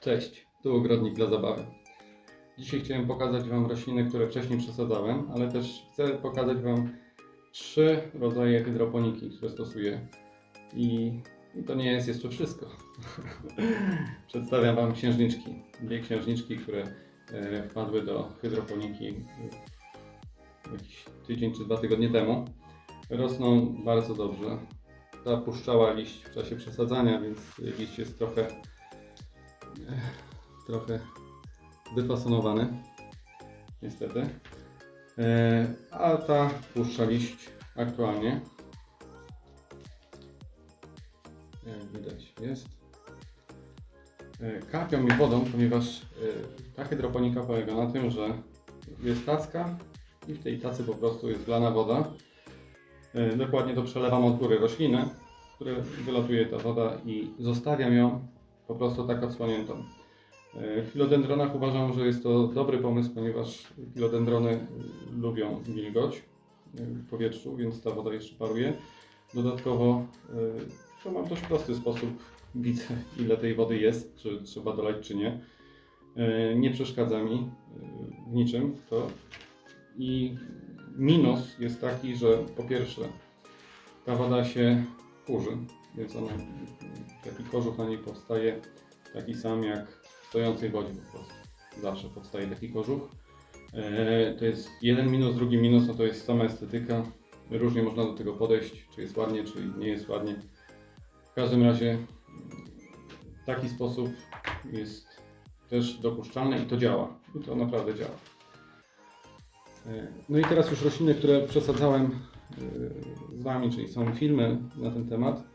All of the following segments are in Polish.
Cześć, tu ogrodnik dla zabawy. Dzisiaj chciałem pokazać Wam rośliny, które wcześniej przesadzałem, ale też chcę pokazać Wam trzy rodzaje hydroponiki, które stosuję. I, i to nie jest jeszcze wszystko. Przedstawiam Wam księżniczki. Dwie księżniczki, które e, wpadły do hydroponiki jakiś tydzień czy dwa tygodnie temu. Rosną bardzo dobrze. Ta puszczała liść w czasie przesadzania, więc liść jest trochę trochę wyfasonowany, niestety. E, a ta puszcza liść aktualnie, jak widać jest, e, kapią mi wodą, ponieważ e, ta hydroponika polega na tym, że jest tacka i w tej tacy po prostu jest wlana woda. Dokładnie to przelewam od góry rośliny, które wylatuje ta woda i zostawiam ją po prostu tak odsłoniętą. E, W filodendronach uważam, że jest to dobry pomysł, ponieważ filodendrony lubią wilgoć y, w powietrzu, więc ta woda jeszcze paruje. Dodatkowo y, to mam dość prosty sposób, widzę ile tej wody jest, czy trzeba dolać czy nie. E, Nie przeszkadza mi w niczym to. I minus jest taki, że po pierwsze ta woda się kurzy, więc ona, taki kożuch na niej powstaje taki sam jak w stojącej wodzie po prostu. Zawsze powstaje taki kożuch. E, to jest jeden minus, drugi minus, no to jest sama estetyka. Różnie można do tego podejść, czy jest ładnie, czy nie jest ładnie. W każdym razie taki sposób jest też dopuszczalny i to działa. I to naprawdę działa. E, No i teraz już rośliny, które przesadzałem e, z Wami, czyli są filmy na ten temat.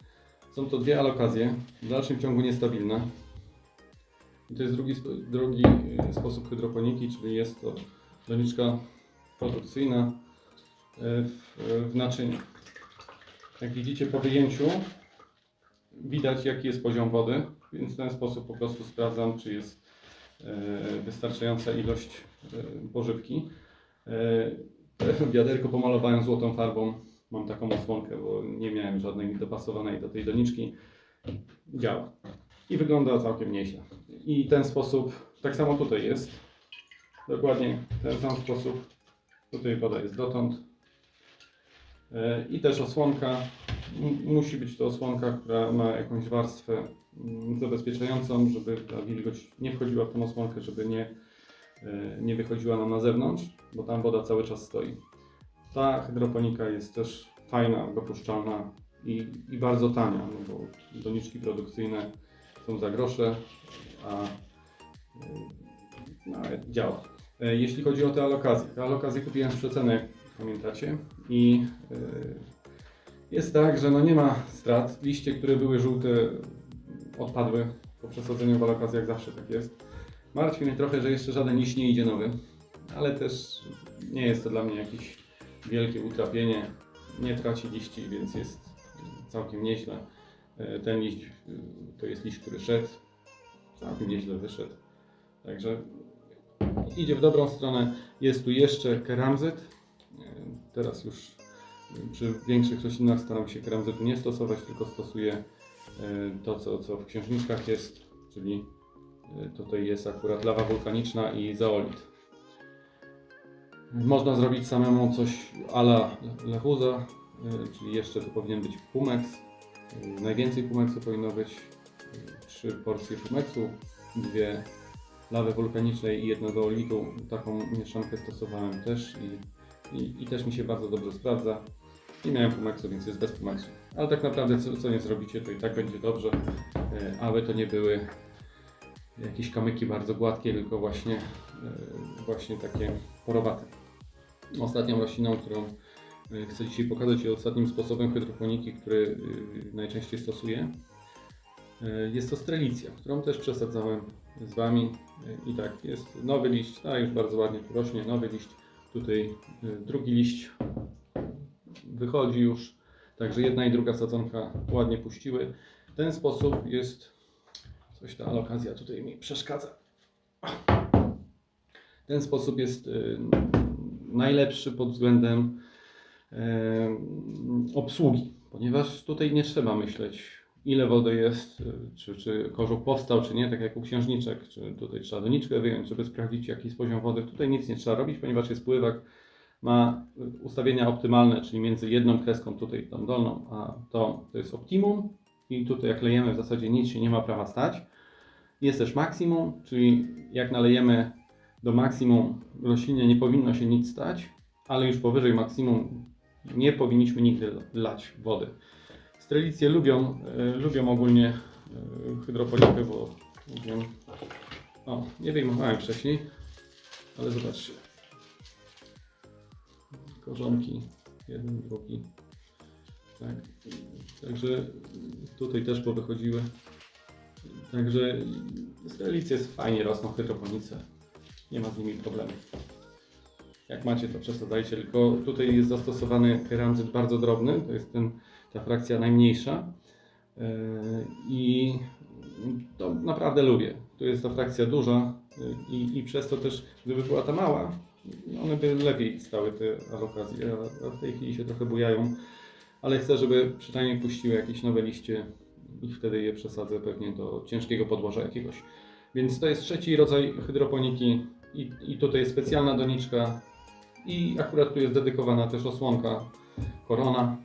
Są to dwie alokazje, w dalszym ciągu niestabilne. I to jest drugi, drugi e, sposób hydroponiki, czyli jest to doniczka produkcyjna e, w, w naczyniu. Jak widzicie po wyjęciu widać jaki jest poziom wody, więc w ten sposób po prostu sprawdzam czy jest e, wystarczająca ilość pożywki. Wiaderko pomalowałem złotą farbą, mam taką osłonkę, bo nie miałem żadnej dopasowanej do tej doniczki. Działa i wygląda całkiem nieźle. I ten sposób, tak samo tutaj jest, dokładnie ten sam sposób. Tutaj woda jest dotąd. E, I też osłonka. Musi być to osłonka, która ma jakąś warstwę mm, zabezpieczającą, żeby ta wilgoć nie wchodziła w tą osłonkę, żeby nie, e, nie wychodziła nam na zewnątrz, bo tam woda cały czas stoi. Ta hydroponika jest też fajna, dopuszczalna i, i bardzo tania, no bo doniczki produkcyjne są za grosze, a y, no, działa. E, Jeśli chodzi o te alokacje, te alokacje kupiłem z przeceny, pamiętacie, i y, jest tak, że no nie ma strat. Liście, które były żółte, odpadły po przesadzeniu w alokacjach, zawsze tak jest. Martwi mnie trochę, że jeszcze żaden liść nie idzie nowy, ale też nie jest to dla mnie jakieś wielkie utrapienie. Nie traci liści, więc jest całkiem nieźle. E, Ten liść y, to jest liść, który szedł, całkiem nieźle wyszedł. Także idzie w dobrą stronę. Jest tu jeszcze keramzyt. E, Teraz już przy większych roślinach staram się keramzytu nie stosować, tylko stosuję e, to, co, co w księżniczkach jest, czyli e, tutaj jest akurat lawa wulkaniczna i zeolit. Można zrobić samemu coś ala lechuza, e, czyli jeszcze to powinien być pumex. E, Najwięcej pumeksu powinno być e, trzy porcje pumeksu, dwie lawy wulkanicznej i jedno zeolitu. Taką mieszankę stosowałem też i, i, i też mi się bardzo dobrze sprawdza. Nie miałem pumeksu, więc jest bez pumeksu. Ale tak naprawdę co, co nie zrobicie, to i tak będzie dobrze, aby to nie były jakieś kamyki bardzo gładkie, tylko właśnie, właśnie takie porowate. Ostatnią rośliną, którą e, chcę dzisiaj pokazać i ostatnim sposobem hydroponiki, który e, najczęściej stosuję, e, jest to strelicja, którą też przesadzałem z Wami. I tak, jest nowy liść, a już bardzo ładnie tu rośnie, nowy liść. Tutaj drugi liść wychodzi już, także jedna i druga sadzonka ładnie puściły. W ten sposób jest, coś ta alokazja tutaj mi przeszkadza. W ten sposób jest najlepszy pod względem e, obsługi, ponieważ tutaj nie trzeba myśleć ile wody jest, y, czy, czy kożuch powstał, czy nie, tak jak u księżniczek, czy tutaj trzeba doniczkę wyjąć, żeby sprawdzić jaki jest poziom wody. Tutaj nic nie trzeba robić, ponieważ jest pływak, ma ustawienia optymalne, czyli między jedną kreską tutaj tą dolną, a tą to jest optimum i tutaj jak lejemy w zasadzie nic się nie ma prawa stać. Jest też maksimum, czyli jak nalejemy do maksimum roślinie nie powinno się nic stać, ale już powyżej maksimum nie powinniśmy nigdy lać wody. Strelicje lubią, e, lubią ogólnie e, hydroponikę, bo wiem, o, nie wyjmowałem wcześniej, ale zobaczcie. Korzonki, jeden, drugi. Tak. Także tutaj też powychodziły. Także strelicje fajnie rosną w hydroponice. Nie ma z nimi problemu. Jak macie, to przesadzajcie, tylko tutaj jest zastosowany keramzyt bardzo drobny, to jest ten, ta frakcja najmniejsza. Yy, I to naprawdę lubię. Tu jest ta frakcja duża yy, i, i przez to też, gdyby była ta mała, one by lepiej stały te alokazje, a- a w tej chwili się trochę bujają. Ale chcę, żeby przynajmniej puściły jakieś nowe liście i wtedy je przesadzę pewnie do ciężkiego podłoża jakiegoś. Więc to jest trzeci rodzaj hydroponiki i, i tutaj jest specjalna doniczka i akurat tu jest dedykowana też osłonka Korona.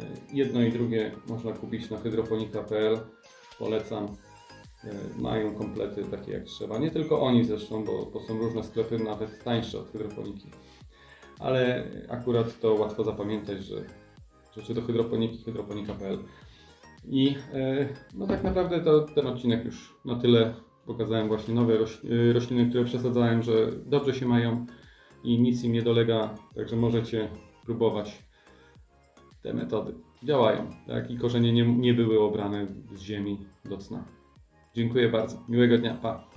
E, Jedno i drugie można kupić na hydroponika.pl. Polecam. E, Mają komplety takie jak trzeba. Nie tylko oni zresztą, bo, bo są różne sklepy nawet tańsze od hydroponiki. Ale akurat to łatwo zapamiętać, że rzeczy do hydroponiki hydroponika.pl. I e, no tak naprawdę to ten odcinek już na tyle pokazałem właśnie nowe e, rośliny, które przesadzałem, że dobrze się mają i nic im nie dolega, także możecie próbować te metody. Działają, tak? I korzenie nie, nie były obrane z ziemi do cna. Dziękuję bardzo. Miłego dnia. Pa.